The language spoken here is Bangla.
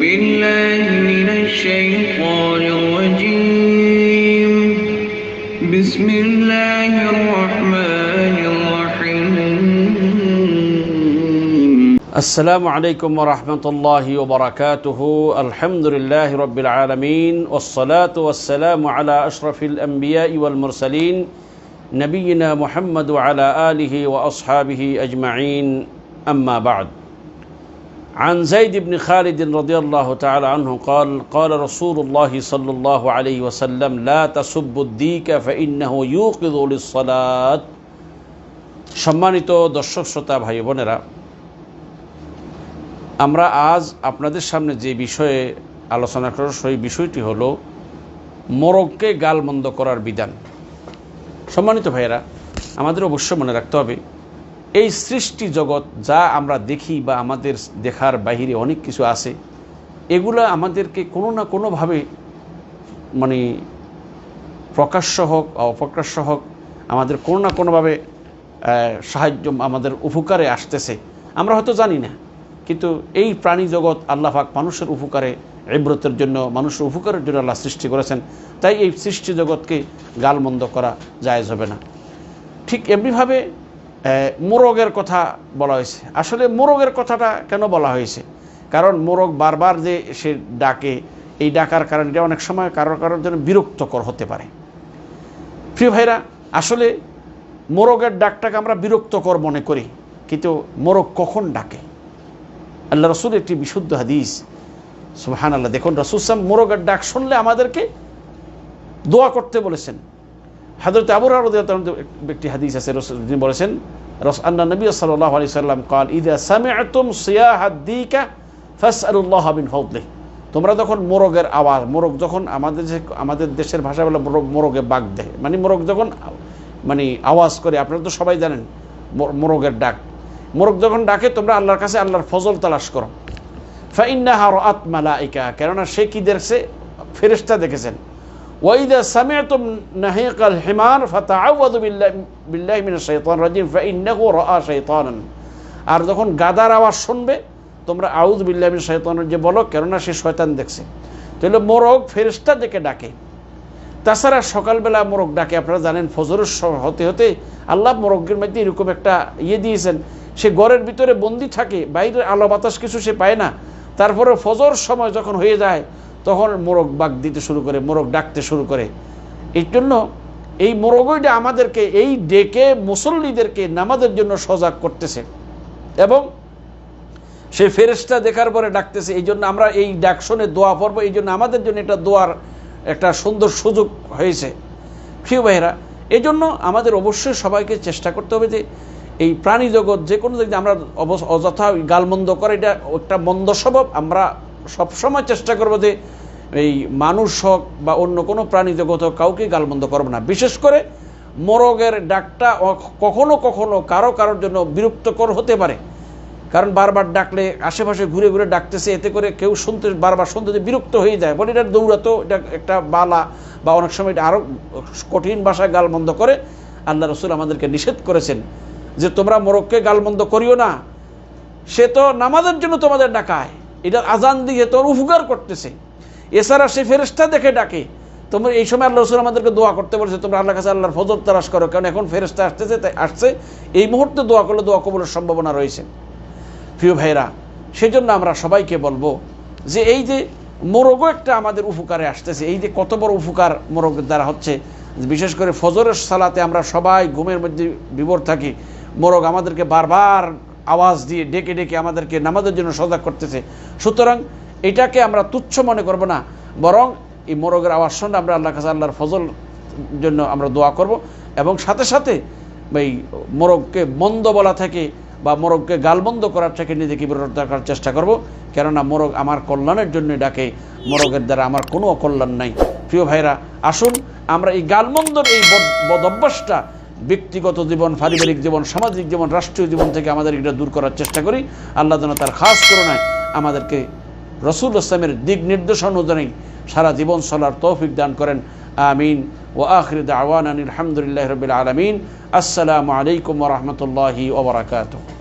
بسم الله الرحمن الرحيم. السلام عليكم ورحمة الله وبركاته. الحمد لله رب العالمين والصلاة والسلام على أشرف الأنبياء والمرسلين نبينا محمد وعلى آله وأصحابه أجمعين. أما بعد عن زيد بن خالد رضي الله تعالى عنه قال قال رسول الله صلى الله عليه وسلم لا تسبوا الديك فإنه يوقظ للصلاة সম্মানিত দর্শক শ্রোতা ভাই বোনেরা আমরা আজ আপনাদের সামনে যে বিষয়ে আলোচনা করার সেই বিষয়টি হলো মোরগকে গালমন্দ করার বিধান সম্মানিত ভাইয়েরা আমাদের অবশ্যই মনে রাখতে হবে এই সৃষ্টি জগৎ যা আমরা দেখি বা আমাদের দেখার বাহিরে অনেক কিছু আছে, এগুলো আমাদেরকে কোনো না কোনোভাবে মানে প্রকাশ্য হোক অপ্রকাশ্য হোক, আমাদের কোনো না কোনোভাবে সাহায্য আমাদের উপকারে আসতেছে। আমরা হয়তো জানি না, কিন্তু এই প্রাণী জগৎ আল্লাহ পাক মানুষের উপকারে, ইব্রতের জন্য মানুষের উপকারের জন্য আল্লাহ সৃষ্টি করেছেন। তাই এই সৃষ্টি জগৎকে গালমন্দ করা জায়েজ হবে না। ঠিক এমনিভাবে মোরগের কথা বলা হয়েছে। আসলে মোরগের কথাটা কেন বলা হয়েছে? কারণ মোরগ বারবার যে সে ডাকে, এই ডাকার কারণে এটা অনেক সময় কারোর কারোর জন্য বিরক্তকর হতে পারে। প্রিয় ভাইরা, আসলে মোরগের ডাকটাকে আমরা বিরক্তকর মনে করি, কিন্তু মোরগ কখন ডাকে? আল্লাহ রসুল একটি বিশুদ্ধ হাদিস সুহান আল্লাহ দেখুন রসুসাম মোরগের ডাক শুনলে আমাদেরকে দোয়া করতে বলেছেন। হাজরত আবুর একটি হাদিস আছে তিনি বলেছেন, রস আন্না নবী সাল্লাহ আলি সাল্লাম কাল, ইদা সামিআতুম সিয়াহাদ্দিকা ফাসআলুল্লাহ বিন ফদলিহ। তোমরা যখন মোরগের আওয়াজ, মোরগ যখন আমাদের যে, আমাদের দেশের ভাষা বলে মোরগ, মোরগে বাঘ দেয় মানে মোরগ যখন মানে আওয়াজ করে, আপনারা তো সবাই জানেন মোর- মোরগের ডাক। মোরগ যখন ডাকে, তোমরা আল্লাহর কাছে আল্লাহর ফজল তালাশ করো। ফাইন্নাহা রাত মালাইকা, কেননা সে কি দেখছে? ফেরেশতা দেখেছেন। সামিআতুম নাহিকাল হিমার ফাতাআওয়াযু বিল্লাহি বিল্লাহি মিনাশ শাইতানির রাজিম ফাইন্নাহু রাআ শাইতানান আর যখন গাদার আওয়াজ শুনবে, তোমরা আউযু বিল্লাহি মিনাশ যে বলো, কেননা সে শয়তান দেখছে। তাহলে মোরগ ফেরেশতা দেখে ডাকে। তাছাড়া সকালবেলা মোরগ ডাকে। আপনারা জানেন, ফজরের হতে হতে আল্লাহ মোরগের মধ্যে এরকম একটা ইয়ে দিয়েছেন। সে ঘরের ভিতরে বন্দি থাকে বাইরের আলো বাতাস কিছু সে পায় না। তারপরে ফজর সময় যখন হয়ে যায় তখন মোরগ বাগ দিতে শুরু করে, মোরগ ডাকতে শুরু করে। এই জন্য এই মোরগইটা আমাদেরকে এই ডেকে মুসল্লিদেরকে নামাজের জন্য সজাগ করতেছে এবং সে ফেরেশতা দেখার পরে ডাকতেছে। এই জন্য আমরা এই ডাক শুনে দোয়া পড়ব। এই জন্য আমাদের জন্য এটা দোয়ার একটা সুন্দর সুযোগ হয়েছে। প্রিয় ভাইরা এই জন্য আমাদের অবশ্যই সবাইকে চেষ্টা করতে হবে যে এই প্রাণী জগৎ যে কোনো দিক আমরা অবশ্য অযথা গালমন্দ করে, এটা একটা মন্দ স্বভাব আমরা সবসময় চেষ্টা করব যে এই মানুষ হোক বা অন্য কোনো প্রাণী জগৎ হোক কাউকে গালমন্দ করব না। বিশেষ করে মোরগের ডাকটা কখনো কখনো কারও কারোর জন্য বিরক্তকর হতে পারে। কারণ বারবার ডাকলে আশেপাশে ঘুরে ঘুরে ডাকতেছে, এতে করে কেউ শুনতে, বারবার শুনতে বিরক্ত হয়ে যায়। বলে এটা দৌড়াতো, এটা একটা বালা বা অনেক সময় এটা আরও কঠিন ভাষায় গালমন্দ করে। আল্লাহ রসুল আমাদেরকে নিষেধ করেছেন যে তোমরা মোরগকে গালমন্দ করিও না। সে তো নামাজের জন্য তোমাদের ডাকায়। এটা আজান দিয়ে তোর উপকার করতেছে। এছাড়া সে ফেরেস্তা দেখে ডাকে, তোমরা এই সময় আল্লাহ রসুল আমাদেরকে দোয়া করতে বলেছে, তোমরা আল্লাহ কাছে আল্লাহর ফজর তালাশ করো, কারণ এখন ফেরেস্তা আসতেছে, তাই আসছে। এই মুহূর্তে দোয়া করলে দোয়া কবলের সম্ভাবনা রয়েছে। প্রিয় ভাইরা সেজন্য আমরা সবাইকে বলব যে এই যে মোরগও একটা আমাদের উপকারে আসতেছে, এই যে কত বড় উপকার মোরগের দ্বারা হচ্ছে, বিশেষ করে ফজরের সালাতে আমরা সবাই ঘুমের মধ্যে বিবর থাকি, মোরগ আমাদেরকে বারবার আওয়াজ দিয়ে ডেকে ডেকে আমাদেরকে নামাজের জন্য সজাগ করতেছে। সুতরাং এটাকে আমরা তুচ্ছ মনে করব না, বরং এই মোরগের আওয়াজ শুনে আমরা আল্লাহ কাছে আল্লাহর ফজল জন্য আমরা দোয়া করব এবং সাথে সাথে এই মোরগকে মন্দ বলা থেকে বা মোরগকে গালবন্ধ করার থেকে নিজেকে বিরত রাখার চেষ্টা করব। কেননা মোরগ আমার কল্যাণের জন্য ডাকে, মোরগের দ্বারা আমার কোনো অকল্যাণ নাই। প্রিয় ভাইরা, আসুন আমরা এই গালমন্দর এই বদ- বদ অভ্যাসটা ব্যক্তিগত জীবন, পারিবারিক জীবন, সামাজিক জীবন, রাষ্ট্রীয় জীবন থেকে আমাদের এটা দূর করার চেষ্টা করি। আল্লাহ যেন তার খাস করোনায় আমাদেরকে রসুল ইসলামের দিক নির্দেশন অনুযায়ী সারা জীবন চলার তৌফিক দান করেন। আমিন। ও আখরি দাওয়ান আলহামদুলিল্লাহ রবিল আলমিন। আসসালামু আলাইকুম রহমতুল্লাহি ওবরাকাতুহ